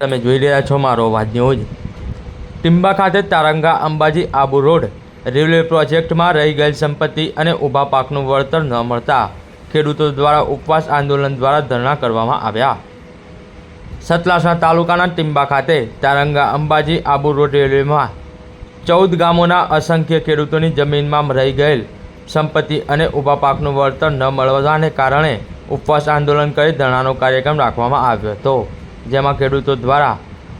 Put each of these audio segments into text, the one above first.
તમે જોઈ રહ્યા છો મારો અવાજ ન્યૂઝ. ટિંબા ખાતે તારંગા અંબાજી આબુ રોડ રેલવે પ્રોજેક્ટમાં રહી ગયેલ સંપત્તિ અને ઊભા પાકનું વળતર ન મળતા ખેડૂતો દ્વારા ઉપવાસ આંદોલન દ્વારા ધરણા કરવામાં આવ્યા. સતલાસણા તાલુકાના ટિંબા ખાતે તારંગા અંબાજી આબુ રોડ રેલવેમાં ચૌદ ગામોના અસંખ્ય ખેડૂતોની જમીનમાં રહી ગયેલ સંપત્તિ અને ઊભા પાકનું વળતર ન મળવાને કારણે ઉપવાસ આંદોલન કરી ધરણાનો કાર્યક્રમ રાખવામાં આવ્યો હતો. જેમાં ખેડૂતો દ્વારા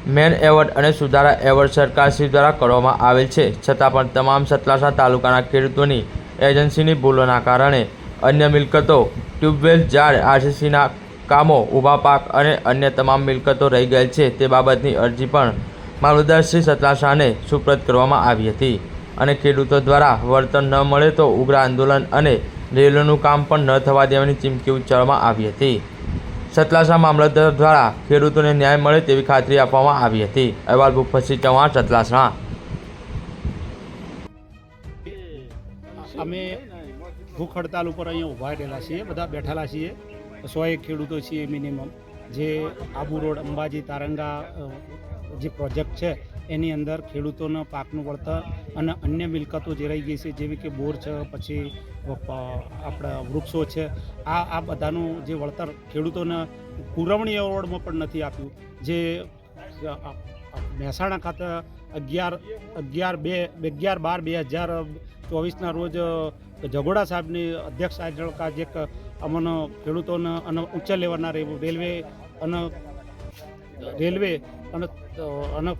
મેન એવોર્ડ અને સુધારા એવોર્ડ સરકારશ્રી દ્વારા કરવામાં આવેલ છે. છતાં પણ તમામ સતલાસા તાલુકાના ખેડૂતોની એજન્સીની ભૂલોના કારણે અન્ય મિલકતો, ટ્યુબવેલ, ઝાડ, આરસીસીના કામો, ઊભા પાક અને અન્ય તમામ મિલકતો રહી ગયેલ છે. તે બાબતની અરજી પણ મામલતદારશ્રી સતલાસાને સુપ્રત કરવામાં આવી હતી અને ખેડૂતો દ્વારા વળતર ન મળે તો ઉગ્ર આંદોલન અને રેલોનું કામ પણ ન થવા દેવાની ચીમકી ઉચ્ચારવામાં આવી હતી. સતલાસા મામલતદાર દ્વારા ખેડૂતોને ન્યાય મળે તેવી ખાતરી આપવામાં આવી હતી. અહેવાલ ભૂપતસિંહ ચૌહાણ સતલાસણા અમે ભૂખ હડતાલ ઉપર અહીંયા ઊભા રહેલા છીએ, બધા બેઠેલા છીએ. સો એક ખેડૂતો છીએ મિનિમમ જે આબુ રોડ અંબાજી તારંગા જે પ્રોજેક્ટ છે એની અંદર ખેડૂતોના પાકનું વળતર અને અન્ય મિલકતો જે રહી ગઈ છે, જેવી કે બોર છે, પછી આપણા વૃક્ષો છે, આ આ બધાનું જે વળતર ખેડૂતોને પુરવણી એવોર્ડમાં પણ નથી આપ્યું. જે મહેસાણા ખાતે અગિયાર અગિયાર બે, અગિયાર બાર બે હજાર ચોવીસના રોજ જગોડા સાહેબની અધ્યક્ષ હેઠળ જે અમને ખેડૂતોને અને ઉચ્ચ લેવલના રેલવે અને રેલવે અને અને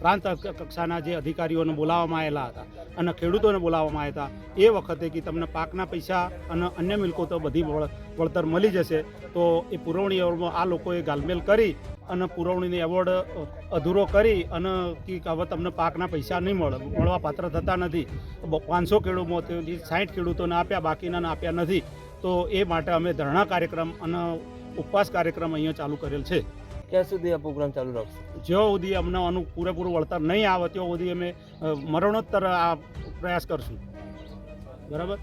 પ્રાંત કક્ષાના જે અધિકારીઓને બોલાવવામાં આવેલા હતા અને ખેડૂતોને બોલાવવામાં આવ્યા હતા, એ વખતે કે તમને પાકના પૈસા અને અન્ય મિલકતો બધી વળ- વળતર મળી જશે, તો એ પુરવણી એવોર્ડમાં આ લોકોએ ગાલમેલ કરી અને પુરવણીની એવોર્ડ અધૂરો કરી અને કે હવે તમને પાકના પૈસા નહીં મળે, મળવા પાત્ર થતા નથી. પાંચસો ખેડૂતોમાંથી સાઠ ખેડૂતોને આપ્યા બાકીના આપ્યા નથી. તો એ માટે અમે ધરણા કાર્યક્રમ અને ઉપવાસ કાર્યક્રમ અહીંયા ચાલુ કરેલ છે. ક્યાં સુધી આ પ્રોગ્રામ ચાલુ રાખશો. જ્યાં સુધી અમને આનું પૂરેપૂરું વળતર નહીં આવે, ત્યાં સુધી અમે મરણોત્તર આ પ્રયાસ કરશું. બરાબર?